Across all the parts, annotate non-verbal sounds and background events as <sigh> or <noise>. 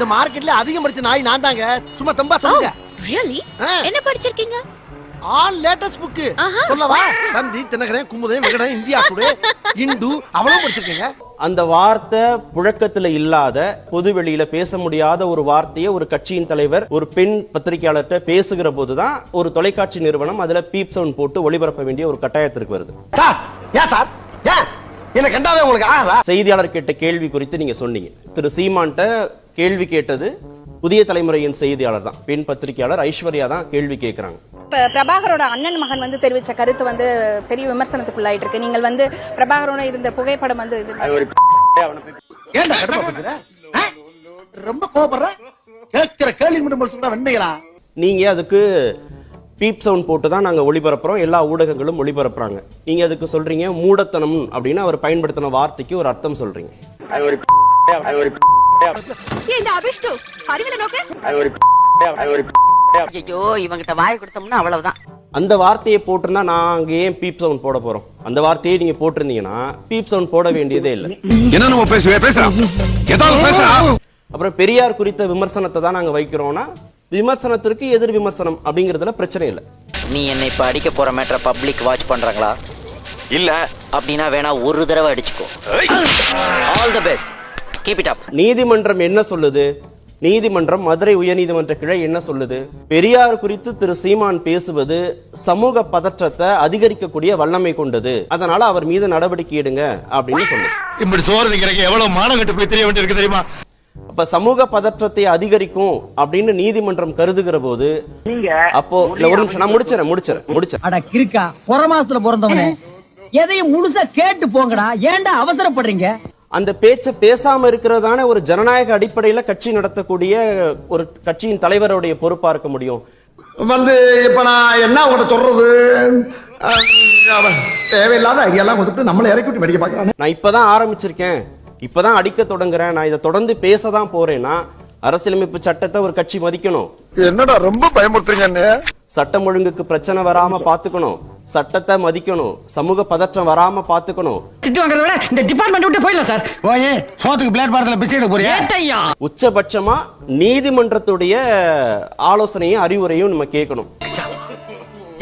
இந்த மார்க்கெட்ல அதிகம் படிச்ச நாய் நான் தாங்க. சும்மா தம்பா சொல்லுங்க. ரியலி. என்ன படிச்சிருக்கீங்க? All latest book. சொல்லவா? தந்தி தினகரன் குமுதன் விகடன் இந்தியா டுடே இந்து அவ்வளவு படிச்சிருக்கீங்க. அந்த வார்த்தை புழக்கத்துல இல்லாத பொதுவெளியில பேச முடியாத ஒரு வார்த்தையை ஒரு கட்சியின் தலைவர் ஒரு பெண் பத்திரிகையாளர்கிட்ட பேசுகிற போதுதான் ஒரு தொலைக்காட்சி நிறுவனம் அதுல பீப் சவுண்ட் போட்டு ஒளிபரப்ப வேண்டிய ஒரு கட்டாயத்திற்கு வருது. ஏன் சார்? ஏன்? என்ன கண்டாவே உங்களுக்கு செய்தியாளர் கேட்ட கேள்வி குறித்து நீங்க சொன்னீங்க. திரு சீமான்ட்ட கேள்வி கேட்டது புதிய தலைமுறையின் செய்தியாளர் தான். பெண் பத்திரிகையாளர் ஐஸ்வர்யா தான் கேள்வி கேட்கறாங்க. இப்ப பிரபாகரோட அண்ணன் மகன் வந்து தெரிவிச்ச கருத்து வந்து பெரிய விமர்சனத்துக்குள்ளாயிட்டு இருக்கு. நீங்கள் வந்து பிரபாகரோட இருந்த புகைப்படம் வந்து இது <laughs> ஏன்டா கடுப்பா பேசுற? ஆ? ரொம்ப கோபப்படுற கேட்கிற கேள்வி மட்டும் சொல்ற வெண்ணைகளா நீங்க அதுக்கு பீப் சவுண்ட் போட்டு தான் நாங்க ஒளிபரப்புறோம். எல்லா ஊடகங்களும் ஒளிபரப்புறாங்க. நீங்க அதுக்கு சொல்றீங்க மூடத்தனம் அப்படின்னு அவர் பயன்படுத்தின வார்த்தைக்கு ஒரு அர்த்தம் சொல்றீங்க. <laughs> இந்த அபிஷ்டு அறிவில நோக்கு. ஐயோ இவங்கிட்ட வாய் கொடுத்தோம்னா அவ்வளவுதான். அந்த வார்த்தையை போட்டிருந்தா நான் அங்க ஏன் பீப் சவுண்ட் போட போறோம். அந்த வார்த்தையை நீங்க போட்டிருந்தீங்கன்னா பீப் சவுண்ட் போட வேண்டியதே இல்லை. என்ன பேசுவே? பேசுறான் ஏதாவது பேசுறா அப்புறம் பெரியார் குறித்த விமர்சனத்தை தான் நாங்க வைக்கிறோம்னா விமர்சனத்திற்கு எதிர் விமர்சனம் அப்படிங்கறதுல பிரச்சனை இல்லை. நீ என்னை இப்ப அடிக்க போற மேட்டரை பப்ளிக் வாட்ச் பண்றாங்களா? இல்ல. அப்படின்னா வேணா ஒரு தடவை அடிச்சுக்கோ. All the best keep it up நீதிமன்றம் என்ன சொல்லுது? நீதிமன்றம் மதுரை உயர்நீதிமன்ற கிளை என்ன சொல்லுது? பெரியார் குறித்து திரு சீமான் பேசுவது சமூக பதற்றத்தை அதிகரிக்கக்கூடிய வல்லமை கொண்டது. அதனால அவர் மீது நடவடிக்கை எடுங்க அப்படின்னு சொல்லுது. இப்படி சோறு திங்கிறக்கு எவ்வளவு மானம் கட்டு போய் தெரிய வேண்டியிருக்கு தெரியுமா? அப்ப சமூக பதற்றத்தை அதிகரிக்கும் அப்படின்னு நீதிமன்றம் கருதுகிற போது அப்போ இல்ல ஒரு நிமிஷம் நான் முடிச்சிடறேன் முடிச்சிடறேன் முடிச்சிடறேன் அட கிறுக்கா புற மாசத்துல பிறந்தவனே எதையும் முழுசா கேட்டு போங்கடா. ஏன்டா அவசரப்படுறீங்க? அந்த பேச்சை பேசாம இருக்கிறதான ஒரு ஜனநாயக அடிப்படையில கட்சி நடத்தக்கூடிய ஒரு கட்சியின் தலைவருடைய பொறுப்பா இருக்க முடியும். வந்து இப்ப நான் என்ன உங்கள்கிட்ட சொல்றது? தேவையில்லாத ஐடியெல்லாம் கொடுத்துட்டு நம்மளை இறக்கி விட்டு மெடிக்க பார்க்கறானே. நான் இப்பதான் ஆரம்பிச்சிருக்கேன். இப்பதான் அடிக்க தொடங்குறேன். நான் இதை தொடர்ந்து பேச தான் போறேன்னா அரசியலமைப்பு சட்டத்தை ஒரு கட்சி மதிக்கணும். என்னடா ரொம்ப பயமுறுத்துறீங்க சட்டம் ஒழுங்குக்கு பிரச்சனை வராம பாத்துக்கணும். சட்டத்தை மதிக்கணும். சமூக பதற்றம் வராம பாத்துக்கணும். திட்டு வாங்குறத விட இந்த டிபார்ட்மெண்ட் விட்டு போயிடலாம் சார் போய் சோத்துக்கு பிளேட் பாரத்துல பிச்சை எடுக்க போறியா? ஏட்டையா? உச்சபட்சமா நீதிமன்றத்துடைய ஆலோசனையும் அறிவுரையும் நம்ம கேட்கணும்.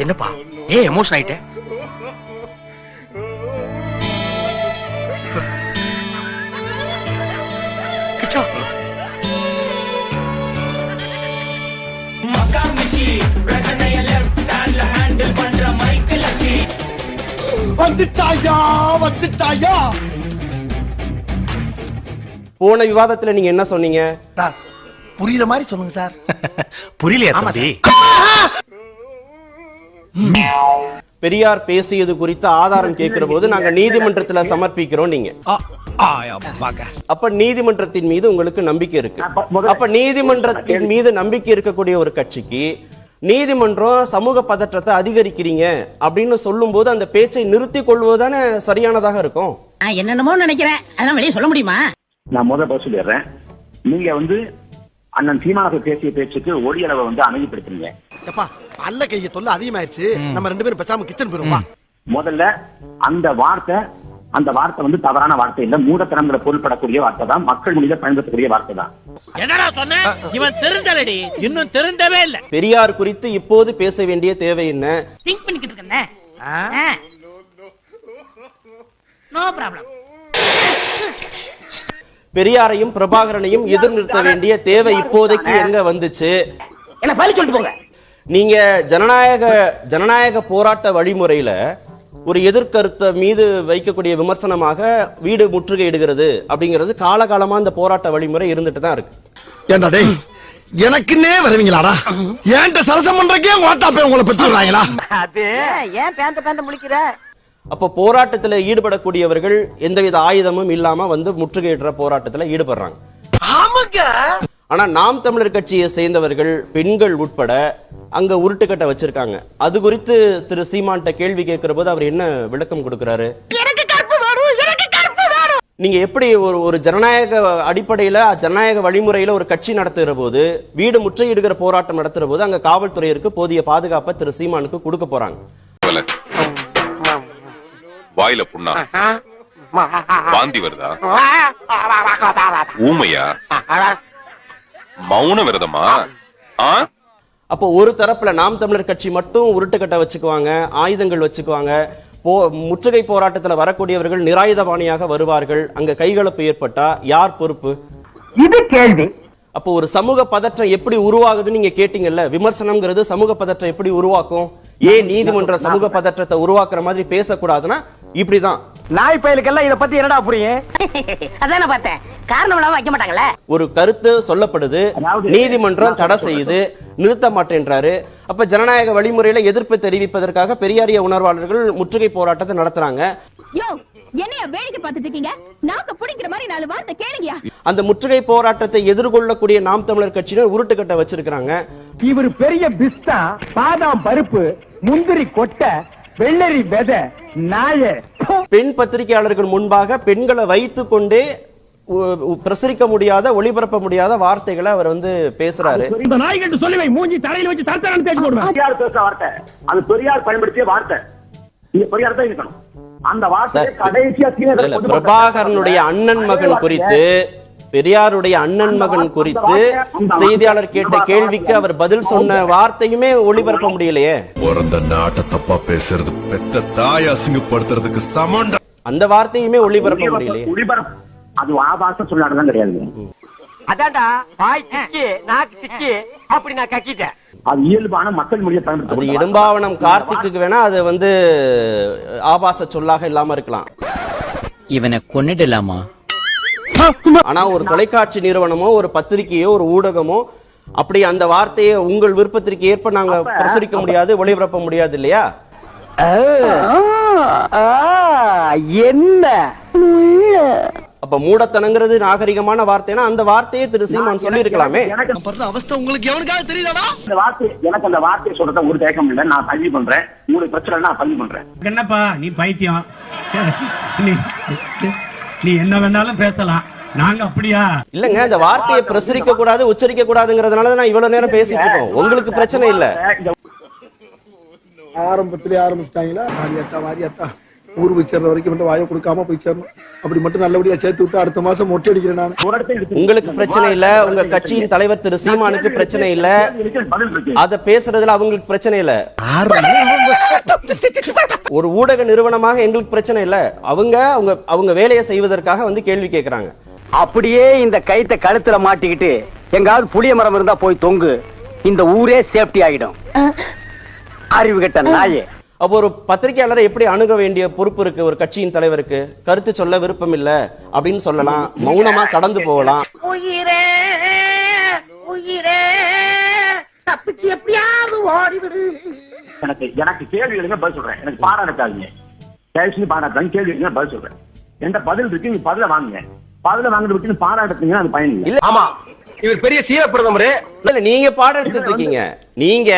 என்னப்பா ஏன் எமோஷன் ஆயிட்டே? வந்துட்டாயா வந்துட்டாயா? போன விவாதத்துல நீங்க என்ன சொன்னீங்க? சார் புரியுற மாதிரி சொல்லுங்க சார். <laughs> புரியலையா தம்பி? பெரியார் பேசியது குறித்த ஆதாரம் கேட்கிற போது நாங்க நீதிமன்றத்துல சமர்ப்பிக்கிறோம் நீங்க. அப்ப நீதிமன்றத்தின் மீது உங்களுக்கு நம்பிக்கை இருக்கு. அப்ப நீதிமன்றத்தின் மீது நம்பிக்கை இருக்கக்கூடிய ஒரு கட்சிக்கு நீதிமன்றம் சமூக பதற்றத்தை அதிகரிக்கிறீங்க அப்படின்னு சொல்லும்போது அந்த பேச்சை நிறுத்திக் கொள்வதுதானே சரியானதாக இருக்கும்? என்னென்னமோ நினைக்கிறேன். அதெல்லாம் வெளியே சொல்ல முடியுமா? நான் முதல் பதில் சொல்லிடுறேன். நீங்க வந்து அண்ணன் சீமானவர் பேசிய பேச்சுக்கு ஒளி அளவை வந்து அமைதிப்படுத்துறீங்க. எப்பா அல்ல கைய தொல்லை அதிகமாயிருச்சு. நம்ம ரெண்டு பேரும் பேசாம கிச்சன் போயிருவா முதல்ல அந்த வார்த்தை அந்த வார்த்தை வந்து தவறான வார்த்தை இல்ல. மூடத்தனங்கிற பொருள்படக்கூடிய வார்த்தை தான். மக்கள் மொழியில பயன்படுத்தக்கூடிய வார்த்தை தான். என்னடா சொன்ன? இவன் திருந்தலடி. இன்னும் திருந்தவே இல்ல. பெரியார் குறித்து இப்போது பேச வேண்டிய தேவை என்ன? திங்க் பண்ணிக்கிட்டு இருக்கேன். நோ ப்ராப்ளம் பெரியாரையும் பிரபாகரனையும் எதிர் நிறுத்த வேண்டிய தேவை இப்போதைக்கு எங்க வந்துச்சு? என்ன பதில் சொல்லிட்டு போங்க. நீங்க ஜனநாயக ஜனநாயக போராட்ட வழிமுறையில ஒரு எதிர்கருத்தை மீது வைக்கக்கூடிய விமர்சனமாக வீடு முற்றுகையிடுகிறது அப்படிங்கிறது காலகாலமா அந்த போராட்ட வழிமுறை இருந்துட்டு தான் இருக்கு. ஏண்டா டேய் எனக்குன்னே வருவீங்களாடா? ஏன்ட்ட சரசம் பண்றக்கே ஓட்டா போய் உங்களை பெற்று விடுறாங்களா? ஏன் பேந்த பேந்த முழிக்கிற? அப்போ போராட்டத்துல ஈடுபடக்கூடியவர்கள் எந்தவித ஆயுதமும் இல்லாம வந்து முற்றுகையிடுற போராட்டத்துல ஈடுபடுறாங்க. ஆமாங்க. ஆனா நாம் தமிழர் கட்சியை சேர்ந்தவர்கள் பெண்கள் உட்பட அங்க உருட்டுக்கட்டை வச்சிருக்காங்க. அது குறித்து திரு சீமான்ட்ட கேள்வி கேட்கிற போது அவர் என்ன விளக்கம் கொடுக்கிறாரு? நீங்க எப்படி ஒரு ஒரு ஜனநாயக அடிப்படையில ஜனநாயக வழிமுறையில ஒரு கட்சி நடத்துகிற போது வீடு முற்றுகையிடுகிற போராட்டம் நடத்துற போது அங்க காவல்துறையிற்கு போதிய பாதுகாப்பை திரு சீமானுக்கு கொடுக்க போறாங்க. வாயில புண்ணா? வாந்தி வருதா? ஊமையா? மௌன விரதமா? அப்போ ஒரு தரப்புல நாம் தமிழர் கட்சி மட்டும் உருட்டுக்கட்டை வச்சுக்குவாங்க ஆயுதங்கள் வச்சுக்குவாங்க. போ முற்றுகை போராட்டத்துல வரக்கூடியவர்கள் நிராயுதபாணியாக வருவார்கள். அங்க கைகலப்பு ஏற்பட்டா யார் பொறுப்பு? இது கேள்வி. அப்போ ஒரு சமூக பதற்றம் எப்படி உருவாகுதுன்னு நீங்க கேட்டீங்கல்ல விமர்சனம்ங்கிறது சமூக பதற்றம் எப்படி உருவாக்கும்? ஏன் நீதிமன்ற சமூக பதற்றத்தை உருவாக்குற மாதிரி பேசக்கூடாதுன்னா இப்படிதான். நாய் பயலுக்கெல்லாம் இத பத்தி என்னடா புரியும்? <laughs> அதான பார்த்தேன். காரணம் இல்லாம வைக்க மாட்டாங்களே ஒரு கருத்து சொல்லப்படுது நீதிமன்றம் தடை செய்யுது நிறுத்த மாட்டேன்றாரு. அப்ப ஜனநாயக வழிமுறையில எதிர்ப்பு தெரிவிப்பதற்காக பெரியாரிய உணர்வாளர்கள் முற்றுகை போராட்டத்தை நடத்துறாங்க. அந்த முற்றுகை போராட்டத்தை எதிர்கொள்ளக்கூடிய நாம் தமிழர் கட்சியினர் உருட்டுக்கட்டை வச்சிருக்காங்க இவர் பெரிய பிஸ்தா பாதாம் பருப்பு முந்திரி கொட்டை வெள்ளரி விதை நாய. பெண் பத்திரிகையாளர்கள் முன்பாக பெண்களை வைத்துக் கொண்டே பிரசரிக்க முடியாத ஒளிபரப்ப முடியாத வார்த்தைகளை அவர் வந்து பேசுறாரு. இந்த நாய்கிட்ட சொல்லி வை மூஞ்சி தரையில வச்சு தரத்தரன்னு தேடி போடுவேன். பெரியார் பேசுற வார்த்தை. அது பெரியார் பயன்படுத்திய வார்த்தை. நீங்க பெரியார் தான் இருக்கணும். அந்த வார்த்தையை கடைசியா சீன பிரபாகரனுடைய அண்ணன் மகன் குறித்து பெரியாருடைய அண்ணன் மகன் குறித்து செய்தியாளர் கேட்ட கேள்விக்கு அவர் பதில் சொன்ன வார்த்தையுமே ஒளிபரப்ப முடியலையே. பிறந்த நாட்டை தப்பா பேசுறது பெத்த தாய் அசிங்கப்படுத்துறதுக்கு சமண்டா அந்த வார்த்தையுமே ஒளிபரப்ப முடியலையே. ஒளிபரப்பு அது ஆபாச சொல்லாடலாம் கிடையாது. அதான்டா வாய் சிக்கி நாக்கு சிக்கி அப்படி நான் கக்கிட்டேன். அது இயல்பான மக்கள் மொழியை அது பயன்படுத்த இடும்பாவனம் கார்த்திக்கு வேணா அது வந்து ஆபாச சொல்லாக இல்லாம இருக்கலாம். இவனை கொன்னிடலாமா? ஆனா ஒரு தொலைக்காட்சி நிறுவனமோ ஒரு பத்திரிகையோ ஒரு ஊடகமோ அப்படி அந்த வார்த்தையை உங்கள் விருப்பத்திற்கு ஏற்ப நாங்க பிரசுரிக்க முடியாது ஒளிபரப்ப முடியாது இல்லையா? என்ன? அப்ப மூடத்தனங்கிறது நாகரிகமான வார்த்தைனா அந்த வார்த்தையை திரு சீமான் சொல்லி இருக்கலாமே அவஸ்தை உங்களுக்கு எவனுக்காக தெரியுதாடா? அந்த வார்த்தை எனக்கு அந்த வார்த்தையை சொல்றத ஒரு தேக்கம் இல்லை. நான் பதிவு பண்றேன். உங்களுக்கு பிரச்சனை நான் பதிவு பண்றேன். என்னப்பா? நீ பைத்தியம். நீ நீ என்ன வேணாலும் பேசலாம். நாங்க அப்படியா? இல்லங்க அந்த வார்த்தையை பிரசுரிக்க கூடாது உச்சரிக்க கூடாதுங்கிறதுனால தான் நான் இவ்வளவு நேரம் பேசிட்டு இருக்கோம். உங்களுக்கு பிரச்சனை இல்ல. இந்த ஆரம்பத்திலே ஆரம்பிச்சிட்டாங்களா? வாரியாத்தா வாரியாத்தா ஊர் போய் சேர்ற வரைக்கும் மட்டும் வாயை கொடுக்காம போய் சேரணும். அப்படி மட்டும் நல்லபடியா சேர்த்து விட்டு அடுத்த மாசம் மொட்டை அடிக்கிறேன் நான். உங்களுக்கு பிரச்சனை இல்ல உங்க கட்சியின் தலைவர் திரு சீமானுக்கு பிரச்சனை இல்ல. அத பேசுறதுல அவங்களுக்கு பிரச்சனை இல்ல. ஒரு ஊடக நிறுவனமாக எங்களுக்கு பிரச்சனை இல்ல. அவங்க அவங்க அவங்க வேலையை செய்வதற்காக வந்து கேள்வி கேட்கறாங்க அப்படியே இந்த கைத்த கழுத்துல மாட்டிக்கிட்டு எங்காவது புளிய மரம் இருந்தா போய் தொங்கு. இந்த ஊரே சேஃப்டி ஆகிடும் அறிவு கெட்ட நாயே. அப்போ ஒரு பத்திரிகையாளரை எப்படி அணுக வேண்டிய பொறுப்பு இருக்கு? ஒரு கட்சியின் தலைவருக்கு கருத்து சொல்ல விருப்பம் இல்ல அப்படின்னு சொல்லலாம். மௌனமா கடந்து போகலாம். உயிரே உயிரே தப்பிச்சு எப்படியாவது ஓடிவிடு. எனக்கு எனக்கு கேள்வி எழுங்க பதில் சொல்றேன். எனக்கு பாடம் எடுக்காதீங்க. தயவு செஞ்சு பாடம் எடுக்காதீங்க கேள்வி எழுங்க பதில் சொல்றேன். எந்த பதில் இருக்கு நீங்க பதில வாங்குங்க. பதில வாங்கிட்டு விட்டு பாடம் எடுத்தீங்கன்னா அது பயன் இல்ல. ஆமா. இவர் பெரிய சீர பிரதமர். நீங்க பாடம் எடுத்துட்டு இருக்கீங்க நீங்க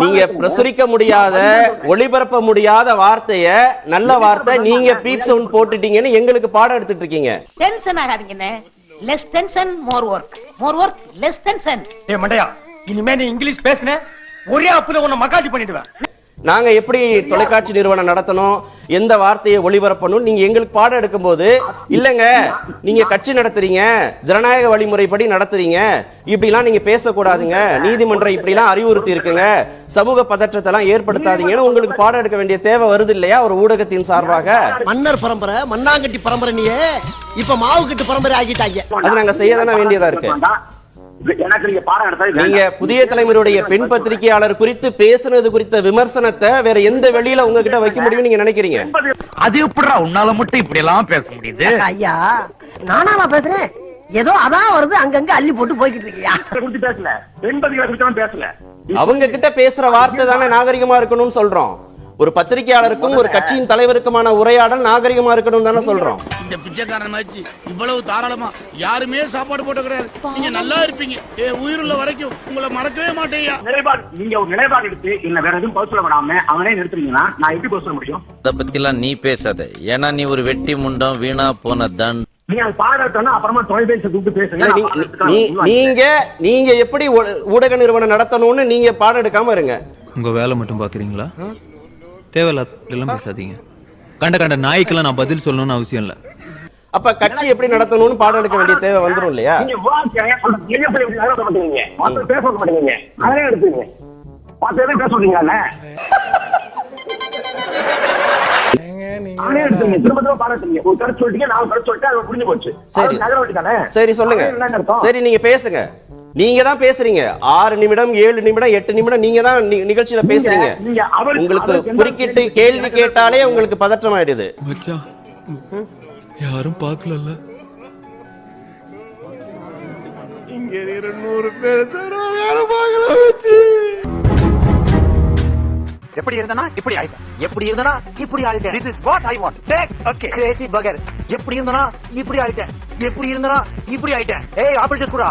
நீங்க பிரசுரிக்க முடியாத ஒளிபரப்ப முடியாத வார்த்தைய நல்ல வார்த்தை நீங்க பீப் சவுண்ட் போட்டுட்டீங்கன்னு எங்களுக்கு பாடம் எடுத்துட்டு இருக்கீங்க tension ஆகாதீங்கண்ணே. Less tension more work more work less tension ஏ மண்டையா இனிமே நீ இங்கிலீஷ் பேசுன ஒரே அப்புல உன்னை மகாஜி பண்ணிடுவேன். நாங்க எப்படி தொலைக்காட்சி நிறுவனம் நடத்தணும் எந்த வார்த்தையை ஒளிபரப்பணும் நீங்க எங்களுக்கு பாடம் எடுக்கும்போது இல்லங்க நீங்க கட்சி நடத்துறீங்க ஜனநாயக வழிமுறைப்படி நடத்துறீங்க இப்படிலாம் நீங்க பேசக்கூடாதுங்க நீதிமன்றம் இப்படிலாம் அறிவுறுத்தி இருக்குங்க சமூக பதற்றத்தை எல்லாம் ஏற்படுத்தாதீங்கன்னு உங்களுக்கு பாடம் எடுக்க வேண்டிய தேவை வருது இல்லையா ஒரு ஊடகத்தின் சார்பாக? மன்னர் பரம்பரை மண்ணாங்கட்டி பரம்பரை நீயே இப்ப மாவு கட்டு பரம்பரை ஆகிட்டாங்க. அது நாங்க செய்ய தானே வேண்டியதா இருக்கு? எனக்கு நீங்க பாடம் எடுத்தது நீங்க புதிய தலைமுறையுடைய பெண் பத்திரிகையாளர் குறித்து பேசுனது குறித்த விமர்சனத்தை வேற எந்த வெளியில உங்ககிட்ட வைக்க முடியும்னு நீங்க நினைக்கிறீங்க? அது எப்படிடா உன்னால மட்டும் இப்படி எல்லாம் பேச முடியுது? ஐயா நானாமா பேசுறேன்? ஏதோ அதான் வருது அங்கங்க அள்ளி போட்டு போய்கிட்டு இருக்கியா? குறித்து பேசல. குறித்து பேசல. அவங்க கிட்ட பேசுற வார்த்தை தானே நாகரிகமா இருக்கணும்னு சொல்றோம். ஒரு பத்திரிகையாளருக்கும் ஒரு கட்சியின் தலைவருக்குமான உரையாடல் நாகரிகமா இருக்கணும் தானே சொல்றோம். இந்த பிச்சைக்காரன் ஆச்சு இவ்வளவு தாராளமா. யாருமே சாப்பாடு போட்ட கிடையாது. நீங்க நல்லா இருப்பீங்க. ஏ உயிருள்ள வரைக்கும் உங்களை மறக்கவே மாட்டேயா நிலைப்பாடு நீங்க ஒரு நிலைப்பாடு எடுத்து என்ன வேற எதுவும் பதில் சொல்ல விடாம அவனே நிறுத்துறீங்கன்னா நான் எப்படி பதில் சொல்ல முடியும்? அத பத்திலாம் நீ பேசாத. ஏன்னா நீ ஒரு வெட்டி முண்டம் வீணா போன தன். நீங்க இல்ல, நீங்க நீங்க எப்படி ஊடக நிறுவனம் நடத்தணும்னு நீங்க பாடம் எடுக்காம இருங்க. உங்க வேலை மட்டும் பாக்குறீங்களா? தேவையில்லாம் பேசாதீங்க. கண்ட கண்ட நாய்க்கெல்லாம் நான் பதில் சொல்லணும்னு அவசியம் இல்ல. அப்ப கட்சி எப்படி நடத்தணும்னு பாடம் எடுக்க வேண்டிய தேவை வந்துரும் இல்லையா? சரி. சொல்லுங்க? சரி நீங்க பேசுங்க. நீங்க தான் பேசுறீங்க. ஆறு நிமிடம் ஏழு நிமிடம் எட்டு நிமிடம் நீங்க தான் நிகழ்ச்சியில பேசுறீங்க. உங்களுக்கு குறுக்கிட்டு கேள்வி கேட்டாலே உங்களுக்கு பதற்றம் ஆயிடுது மச்சான் யாரும் பார்க்கலல்ல. எப்படி இருந்தனா? இப்படி ஆயிட்டேன். எப்படி இருந்தனா? இப்படி ஆயிட்டேன். This is what I want take okay crazy பகர் எப்படி இருந்தனா? இப்படி ஆயிட்டேன். எப்படி இருந்தனா? இப்படி ஆயிட்டேன். ஏய் ஆப்பிள் ஜூஸ் குடா